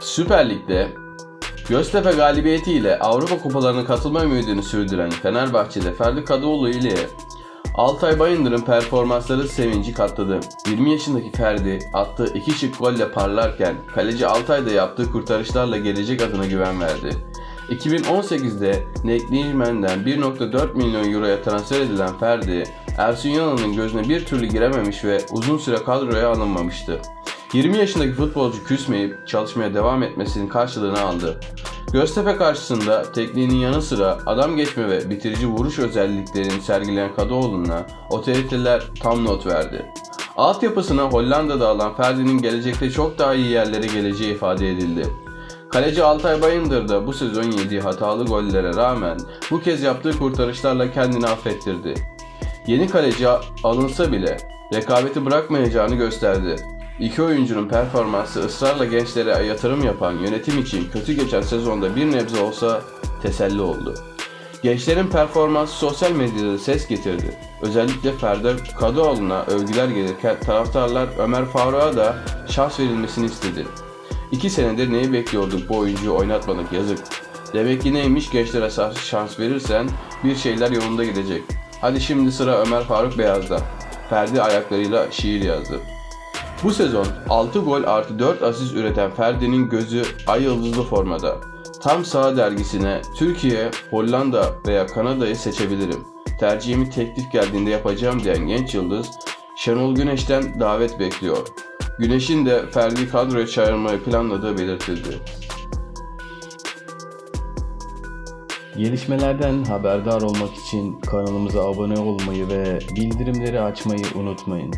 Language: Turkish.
Süper Lig'de Göztepe galibiyetiyle Avrupa kupalarına katılma ümidini sürdüren Fenerbahçe'de Ferdi Kadıoğlu ile Altay Bayındır'ın performansları sevinci katladı. 20 yaşındaki Ferdi attığı iki şık golle parlarken kaleci Altay da yaptığı kurtarışlarla gelecek adına güven verdi. 2018'de Neklimen'den 1.4 milyon euroya transfer edilen Ferdi, Ersun Yanal'ın gözüne bir türlü girememiş ve uzun süre kadroya alınmamıştı. 20 yaşındaki futbolcu küsmeyip çalışmaya devam etmesinin karşılığını aldı. Göztepe karşısında tekniğinin yanı sıra adam geçme ve bitirici vuruş özelliklerini sergileyen Kadıoğlu'na otoriteler tam not verdi. Altyapısına Hollanda'da alan Ferdi'nin gelecekte çok daha iyi yerlere geleceği ifade edildi. Kaleci Altay Bayındır da bu sezon yediği hatalı gollere rağmen bu kez yaptığı kurtarışlarla kendini affettirdi. Yeni kaleci alınsa bile rekabeti bırakmayacağını gösterdi. İki oyuncunun performansı ısrarla gençlere yatırım yapan yönetim için kötü geçen sezonda bir nebze olsa teselli oldu. Gençlerin performansı sosyal medyada ses getirdi. Özellikle Ferdi Kadıoğlu'na övgüler gelirken taraftarlar Ömer Faruk'a da şans verilmesini istedi. İki senedir neyi bekliyorduk bu oyuncuyu oynatmadık yazık. Demek ki neymiş gençlere şans verirsen bir şeyler yolunda gidecek. Hadi şimdi sıra Ömer Faruk Beyaz'da. Ferdi ayaklarıyla şiir yazdı. Bu sezon 6 gol artı 4 asist üreten Ferdi'nin gözü ay yıldızlı formada. Tam sağ dergisine Türkiye, Hollanda veya Kanada'yı seçebilirim. Tercihimi teklif geldiğinde yapacağım diyen genç yıldız Şenol Güneş'ten davet bekliyor. Güneş'in de Ferdi'yi kadroya çağırmayı planladığı belirtildi. Gelişmelerden haberdar olmak için kanalımıza abone olmayı ve bildirimleri açmayı unutmayın.